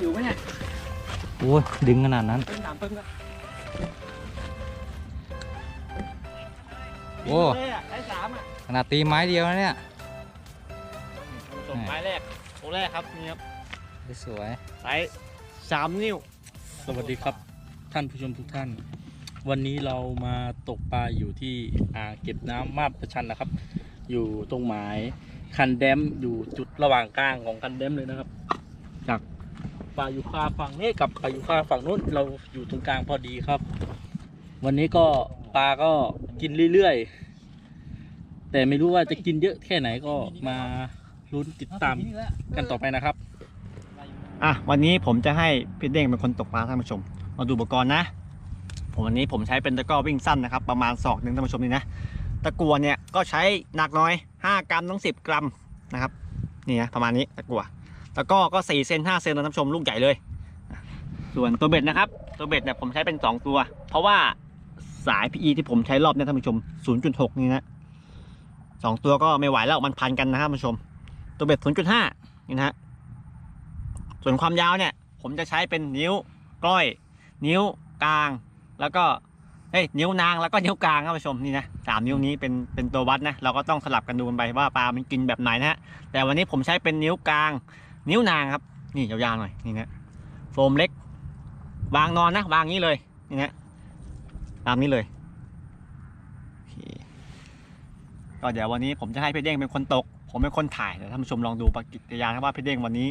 อยู่ไหมเนี่ยโอ้ยดึงขนาดนั้น เป็นสามเพิ่มก็โอ้ เลยอะได้สามอะขนาดตีไม้เดียวนะเนี่ย ส่งไม้แรกโอแรกครับนี่ครับสวยไซส์สามนิ้ว สวัสดีครับท่านผู้ชมทุกท่าน วันนี้เรามาตกปลาอยู่ที่อ่างเก็บน้ำมาบประชันนะครับ อยู่ตรงหมายคันแดมอยู่จุดระหว่างกลางของคันแดมเลยนะครับ จาก ปลาอยู่คาฝั่งนี้กับปลาอยู่คาฝั่งนู้นเราอยู่ตรงกลางพอดีครับ วันนี้ก็ปลาก็กินเรื่อยๆ แต่ไม่รู้ว่าจะกินเยอะแค่ไหนก็มาลุ้นติดตามกันต่อไปนะครับ อะวันนี้ผมจะให้พี่เด้งเป็นคนตกปลาท่านผู้ชม มาดูอุปกรณ์นะ ผมวันนี้ผมใช้เป็นตะกร้อวิ่งสั้นนะครับ ประมาณศอกหนึ่งท่านผู้ชมนี่นะ ตะกัวเนี่ยก็ใช้หนักน้อย 5 กรัมต้อง10 กรัมนะครับ นี่นะประมาณนี้ตะกัว ตะกร้อก็4เซน5เซนนะท่านผู้ชมลูกใหญ่เลย ส่วนตัวเบ็ดนะครับตัวเบ็ดเนี่ยผมใช้เป็น2ตัว เพราะว่าสาย PE ที่ผมใช้รอบเนี่ยท่านผู้ชม 0.6 นี่นะสองตัวก็ไม่ไหวแล้วมันพันกันนะครับท่านผู้ชม ตัวเบ็ด 0.5 นี่นะฮะส่วนความยาวเนี่ย ผมจะใช้เป็นนิ้วก้อย นิ้วกลาง แล้วก็เฮ้ยนิ้วนางแล้วก็นิ้วกลางครับผู้ชมนี่นะสามนิ้วนี้เป็นเป็นตัววัดนะเราก็ต้องสลับกันดูกันไปว่าปลามันกินแบบไหนนะฮะแต่วันนี้ผมใช้เป็นนิ้วกลาง นิ้วนางครับ นี่ยาวๆหน่อยนี่นะโฟมเล็ก วางนอนนะ วางนี้เลยนี่นะตามนี้เลยก็เดี๋ยววันนี้ผมจะให้พี่เด้งเป็นคนตก ผมเป็นคนถ่ายเดี๋ยวท่านผู้ชมลองดูปฏิกิริยานะว่าพี่เด้งวันนี้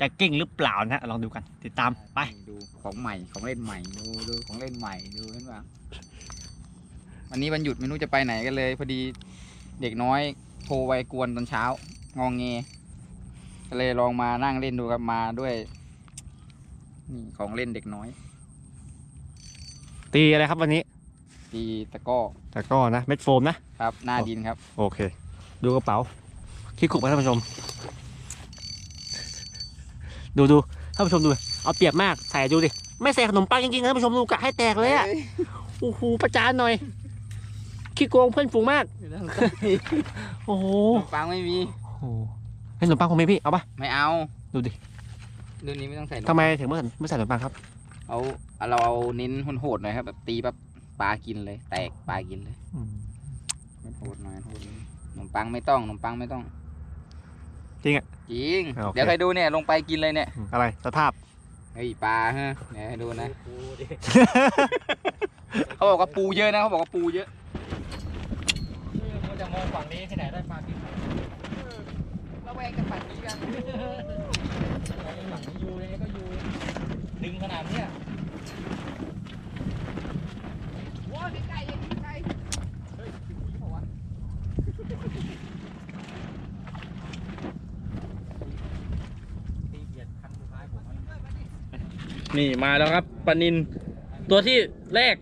จะกิ้งหรือเปล่านะฮะลองดูกันติดตามไปดูของใหม่ของเล่นใหม่ดูดูของเล่นใหม่ดูเห็นปะวันนี้วันหยุดไม่รู้จะไปไหนกันเลย พอดีเด็กน้อยโทรไวกวนตอนเช้างองเง ก็เลยลองมานั่งเล่นดูครับมาด้วยนี่ของเล่นเด็กน้อย ตีอะไรครับวันนี้ตีตะกร้อแต่ก็นะเม็ดโฟมนะครับ หน้าดินครับ โอเค ดูกระเป๋าคิดขุกไปท่านผู้ชม ดูดูท่านผู้ชมดูเอาเปรียบมากใส่ดูดิไม่ใส่ขนมปังจริงๆนะท่านผู้ชมดูกะให้แตกเลยอะโอ้โหประจานหน่อยขี้โกงเพื่อนฝูงมาก โอ้โหขนมปังไม่มีโอ้ โหให้ขนมปังผมไหมพี่เอาปะไม่เอาดูดิ รุ่นนี้ไม่ต้องใส่นทำไมถึงไม่ใส่ไม่ใส่ขนมปังครับเอาเอาเราเอาเน้นโหดๆหน่อยครับแบบตีแบบปลากินเลย แตกปลากินเลยอืมโหดหน่อยโหดหน่อยขนมปังไม่ต้องขนมปังไม่ต้องจริงอะจริงโอเค เดี๋ยวใครดูเนี่ยลงไปกินเลยเนี่ยอะไรสภาพ เฮ้ยปลาฮะเดี๋ยวให้ดูนะ เขาบอกว่าปูเยอะนะเขาบอกว่าปูเยอะมันจะมองฝั่งนี้ที่ไหนได้ปลากิน ระแวงกันฝั่งนี้กัน ฝั่งนี้ยูเลยก็ยูดึงขนาดเนี้ย ว้าใกล้ๆใกล้ ตีเบียดคันสุดท้ายผมให้ นี่มาแล้วครับปลานินตัวที่แรก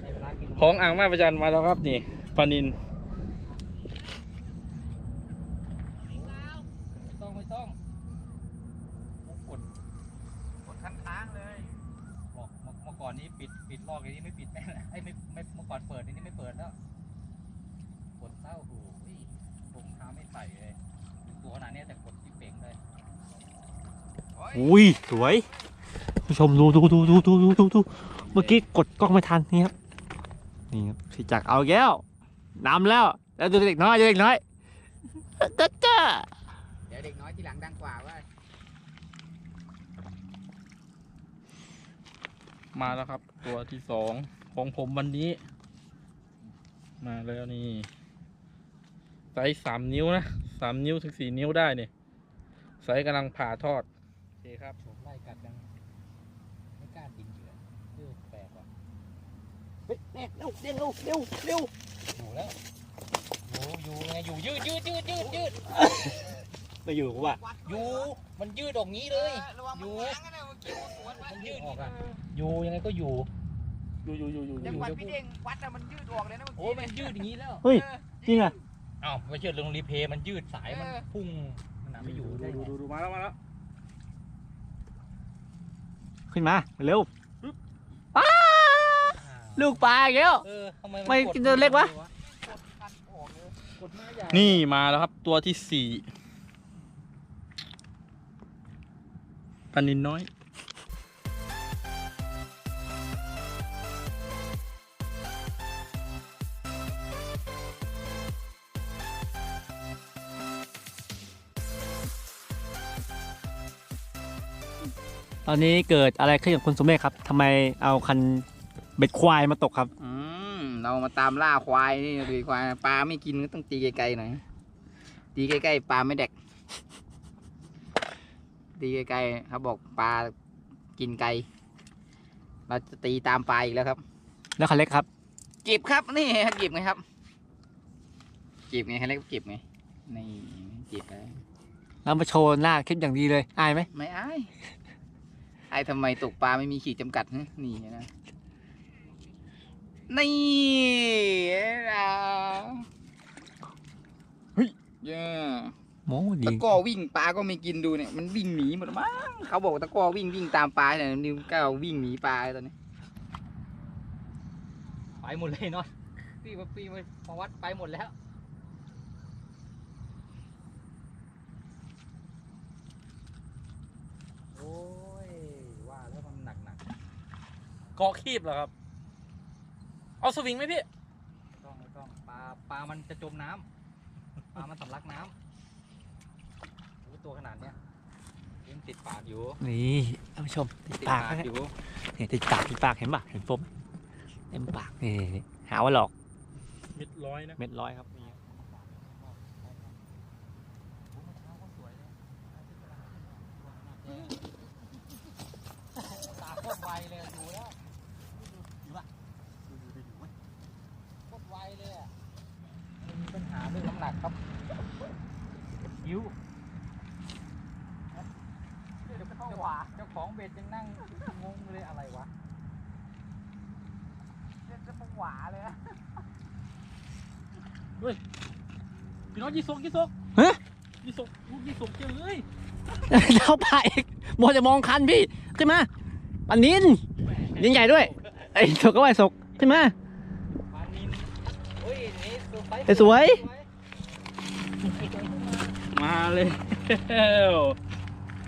ให้เวลากินของอ่างแม่ประจันมาแล้วครับนี่ปลานินไม่ต้องไม่ต้องกดกดคันค้างเลยบอกเมื่อก่อนนี้ปิดปิดลอกอย่างนี้ไม่ปิดแม่งไอ้ยไม่ไม่เมื่อก่อนเปิดอันนี้ไม่เปิดแล้วกดเต้าหูเฮ้ยผมเท้าไม่ใส่เลยตัวขนาดเนี้ยแต่กดที่เป่งเลยอุ้ยสวย ผู้ชมดูดูดูดูดูดูดูดูเมื่อกี้กดกล้องไม่ทันนี่ครับนี่ครับพี่จักรเอาแก้วนำแล้ว แล้วดูเด็กน้อยดูเด็กน้อยจ้าจ้าเดี๋ยวเด็กน้อยที่หลังดังกว่าว่ามาแล้วครับ ตัวที่สองของผมวันนี้ มาแล้วนี่ไซส์สามนิ้วนะสามนิ้วถึงสี่นิ้วได้เนี่ยไซส์กำลังผ่าทอดโอเคครับ ผมไล่กัดยังไม่กล้าดิ้งเหยื่อเรื่องแปลกว่ะเฮ้ย แน่เร็วเร็วเร็วเร็วอยู่แล้วอยู่อยู่ไงอยู่ยืดยืดยืดยืดยืดไม่อยู่กูว่าอยู่มันยืดออกงี้เลยอยู่มันยืดออกอะอยู่ยังไงก็อยู่อยู่อยู่อยู่อยู่จังหวัดพี่เด้งวัดอะมันยืดออกเลยนะเมื่อโอ้กี้มันยืดอย่างนี้แล้วเฮ้ยจริงอะอ้าวไม่เชื่อเรื่องรีเพย์มันยืดสายมันพุ่งขนาดไม่อยู่ดูได้ดูไงดูดูมาแล้วมาแล้วขึ้นมาเร็วอ้า ลูกปลาอีกแล้ว เออทำไมไม่กินตัวเล็กวะกดมาใหญ่นี่มาแล้วครับ ตัวที่สี่ปลานินน้อย ตอนนี้เกิดอะไรขึ้นกับคุณสมเมฆครับทำไมเอาคัน เบ็ดควายมาตกครับ อืมเรามาตามล่าควายนี่ดูควายปลาไม่กินก็ต้องตีไกลๆหน่อยตีใกล้ๆปลาไม่แดกตีไกลๆเขาบอกปลากินไกล เราจะตีตามปลาอีกแล้วครับ แล้วคันเล็กครับจีบครับนี่ครับจีบไงครับจีบไงเขาเรียกว่าจีบไงนี่จีบไปแล้วมาโชว์หน้าคลิปอย่างดีเลยอายไหมไม่อายไอ้ทำไมตกปลาไม่มีขีดจำกัดฮะนี่นะ นี่อะเฮ้ยเย้โม้ดีตะกร้อวิ่งปลาก็ไม่กินดูเนี่ยมันวิ่งหนีหมดมั้งเขาบอกตะกร้อวิ่งวิ่งตามปลาเนี่ยนิวก็วิ่งหนีปลาตอนนี้ไปหมดเลยเนาะปีมาปีมามาวัดไปหมดแล้วโอ้ยว่าแล้วมันหนักหนักเกาะคีบเหรอครับ เอาสวิงไหมพี่ๆต้องไม่ต้องปลาปลามันจะจมน้ำปลามันสำลักน้ำโอ้ตัวขนาดเนี้ยยังติดปากอยู่นี่ท่านผู้ชมติดติดปากปากนะอยู่เนี่ยติดปากติดปากเห็นปะเห็นผมเต็มปากนี่นี่หาว่าหลอกมิดร้อยนะเม็ดร้อยครับตาโคตรไวเลยอะดูแล้วดูป่ะดูดูดูดูโคตรไวเลยอะมัน มีปัญหาเรื่องน้ำหนักครับยิ้วเดี๋ยวเข้าหวาเจ้าของเบ็ดยังนั่งงงเลยอะไรวะเดี๋ยวจะมาหวาเลยอะพี่น้องยี่สกยี่สกฮะยี่สกลูกยี่สกเจ้าเอ้ยเข้าไปอีกมัวจะมองคันพี่ ขึ้นมาปันนินนินใหญ่ด้วย ไอ้ยสกก็ไหวสกขึ้นมา ปลานินโอ้ยนี่ตัวไซส์เอ้ยสวย มาเลย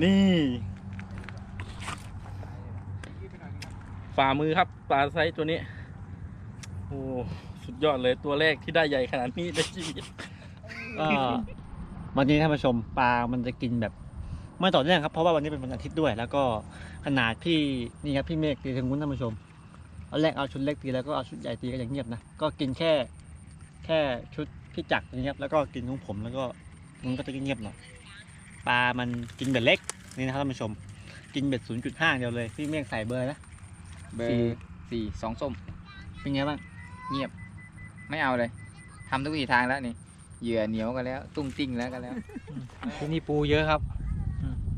นี่ ฝ่ามือครับปลาไซส์ตัวนี้ โอ้สุดยอดเลยตัวแรกที่ได้ใหญ่ขนาดนี้ในชีวิตก็วันนี้ท่านผู้ชมปลา มันจะกินแบบไม่ต่อเนื่องครับ เพราะว่าวันนี้เป็นวันอาทิตย์ด้วย แล้วก็ขนาดพี่นี่ครับพี่เมฆตีถึงวุ้นท่านผู้ชมเอาแรกเอาชุดเล็กตีแล้วก็เอาชุดใหญ่ตีก็ยังเงียบนะก็กินแค่ แค่ชุด พี่จักรอย่างเงี้ยแล้วก็กินของผมแล้วก็มันก็จะเงียบๆหน่อยปลามันกินเบ็ดเล็กนี่นะครับท่านผู้ชม กินเบ็ด 0.5 เดียวเลยพี่เมฆใส่เบอร์นะเบอสี่ร์สี่สองส้มเป็นไงบ้างเงียบ ไม่เอาเลยทำทุกวิถีทางแล้วนี่เหยื่อเหนียวกันแล้ว ตุ้งติ้งแล้วกันแล้ว ที่นี่ปูเยอะครับ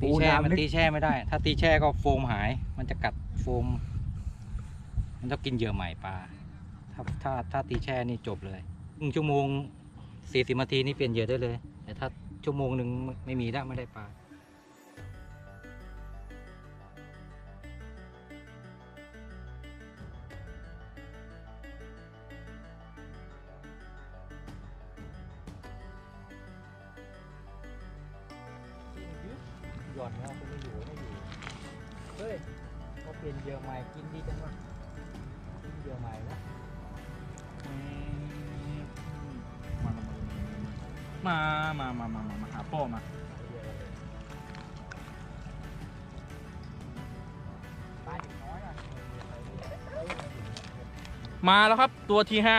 ตีแช่มันตีแช่ไม่ได้ ถ้าตีแช่ก็โฟมหาย มันจะกัดโฟม มันต้องกินเหยื่อใหม่ปลา ถ้าถ้าถ้าตีแช่นี่จบเลยครึ่งชั่วโมง สี่สิบนาทีนี่เปลี่ยนเหยื่อได้เลย แต่ถ้าชั่วโมงหนึ่งไม่มีได้ไม่ได้ปลาหย่อนแล้วคุณไม่อยู่ไม่อยู่ เฮ้ยเขาเปลี่ยนเยื่อใหม่กินดีจังวะกินเยื่อใหม่วะ มา มา มา มา มามาหาพ่อมาปน้อยอะมาแล้วครับตัวที่ห้า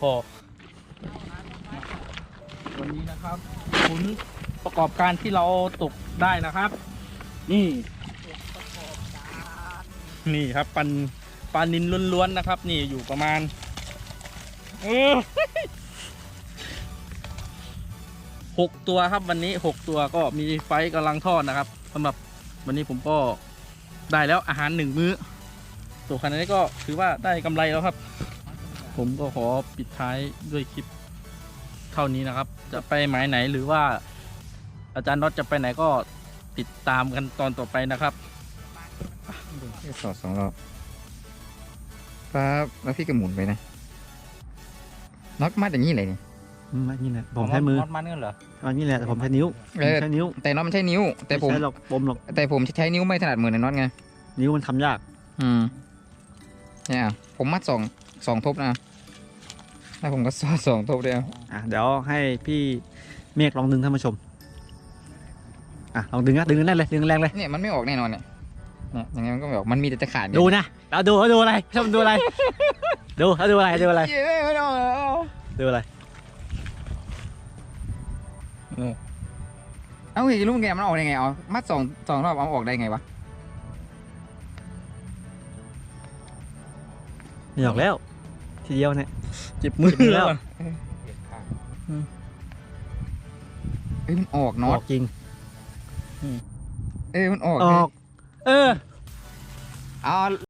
พอ วันนี้นะครับผลประกอบการที่เราตกได้นะครับ นี่ นี่ครับปันปลานินล้วนๆนะครับ นี่อยู่ประมาณ เออ หกตัวครับวันนี้หกตัวก็มีไฟกำลังทอดนะครับสำหรับวันนี้ผมก็ได้แล้วอาหารหนึ่งมื้อตัวคันนี้ก็ถือว่าได้กำไรแล้วครับ ผมก็ขอปิดท้ายด้วยคลิปเท่านี้นะครับ จะไปหมายไหนหรือว่าอาจารย์น็อตจะไปไหนก็ติดตามกันตอนต่อไปนะครับสอดสองรอบครับแล้วพี่ก็หมุนไปนะน็อตมัดอย่างนี้เลยนี่ อืมนี่นะผมใช้มือน็อตมันนี่เหรอใอันนี้แหละแต่ผมใช้นิ้วผเอมอใช้นิ้วแต่น็อตมันใช่นิ้ว แต่ผมไใช้หรอกปมหรอกแต่ผมใช้นิ้วไม่ถนัดเหมือนในน็อตไง นิ้วมันทำยากอืม เนี่ย ผมมัดสองสองทบนะ แล้วผมก็ซอดสองทบเดียวอะเดี๋ยวให้พี่เมฆลองดึงท่านผู้ชมอะลองดึงนะดึงแรงเลยดึงแรงเลยเนี่ยมันไม่ออกแน่นอนเนี่ยเนี่ยยังไงมันก็ไม่ออก มันมีแต่จะขาดเนี่ยดูนะเราดูเราดูอะไรชมดูอะไร ดูเขาดูอะไรดูอะไรเย้ไม่ออกแล้วดูอะไร เอ้าเฮ้ยรู้ไงมันออกได้ไงเอามัดสองสองรอบเอาออกได้ไงวะนี่ออกแล้ว ทีเดียวเนี่ย เจ็บมือแล้วอะเอ้ยมันออกอเนาะอกจริง เอ้ยมันออกออก เออ เอา